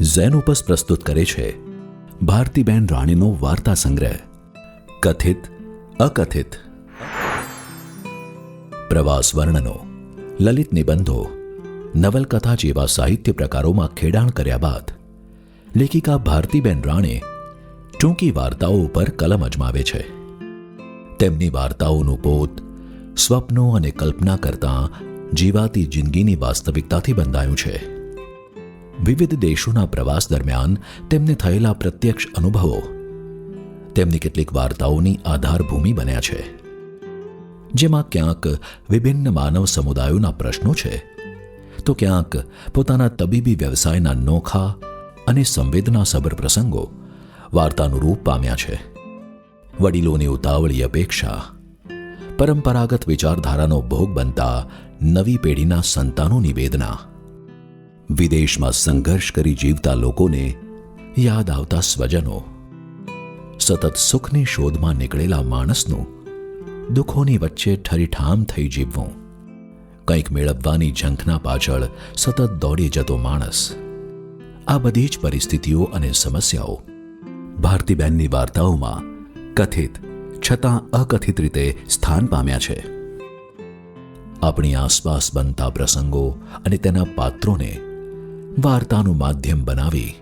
Xenopus પ્રસ્તુત કરે છે. ભારતીબેન રાણીનો વાર્તા સંગ્રહ. કથિત, અકથિત. પ્રવાસ વર્ણનો, લલિત નિબંધો, નવલકથા જેવા સાહિત્ય પ્રકારોમાં ખેડાણ કર્યા બાદ, લેખિકા ભારતીબેન રાણે ટૂંકી વાર્તાઓ ઉપર કલમ અજમાવે છે. તેમની વાર્તાઓનું પોત, સ્વપ્નો અને કલ્પના કરતાં જીવાતી જિંદગીની વાસ્તવિકતાથી બંધાયું છે. વિવિધ દેશોના પ્રવાસ દરમિયાન તેમને થયેલા પ્રત્યક્ષ અનુભવો. તેમની કેટલીક વાર્તાઓની આધારભૂમિ બન્યા છે. જેમાં ક્યાંક વિભિન્ન માનવ સમુદાયોના પ્રશ્નો છે, તો ક્યાંક પોતાના તબીબી વ્યવસાયના નોખા અને સંવેદનાસભર પ્રસંગો વાર્તાનું રૂપ પામ્યા છે. વડીલોની ઉતાવળી અપેક્ષા, પરંપરાગત વિચારધારાનો ભોગ બનતા નવી પેઢીના સંતાનોની વેદના વિદેશમાં સંઘર્ષ કરી જીવતા લોકોને યાદ આવતા સ્વજનો, સતત સુખની શોધમાં નીકળેલા માણસનું દુઃખોની વચ્ચે ઠરીઠામ થઈ જીવવું. કંઈક મેળવવાની ઝંખના પાછળ સતત દોડી જતો માણસ. આ બધી જ પરિસ્થિતિઓ અને સમસ્યાઓ ભારતીબેનની વાર્તાઓમાં કથિત છતાં અકથિત રીતે સ્થાન પામ્યા છે. આપણી આસપાસ બનતા પ્રસંગો અને તેના પાત્રોને વાર્તાનું માધ્યમ બનાવી.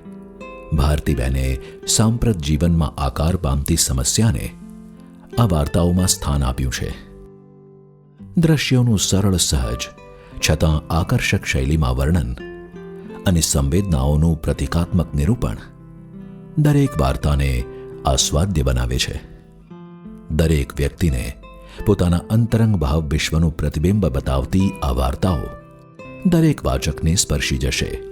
ભારતીબેને સાંપ્રત જીવનમાં આકાર પામતી સમસ્યાને આ વાર્તાઓમાં સ્થાન આપ્યું છે. દ્રશ્યોનું સરળ સહજ, છતાં આકર્ષક શૈલીમાં વર્ણન અને સંવેદનાઓનું પ્રતિકાત્મક નિરૂપણ દરેક વાર્તાને આસ્વાદ્ય બનાવે છે. દરેક વ્યક્તિને પોતાના અંતરંગ ભાવ વિશ્વનું પ્રતિબિંબ બતાવતી આ વાર્તાઓ દરેક વાચકને સ્પર્શી જશે.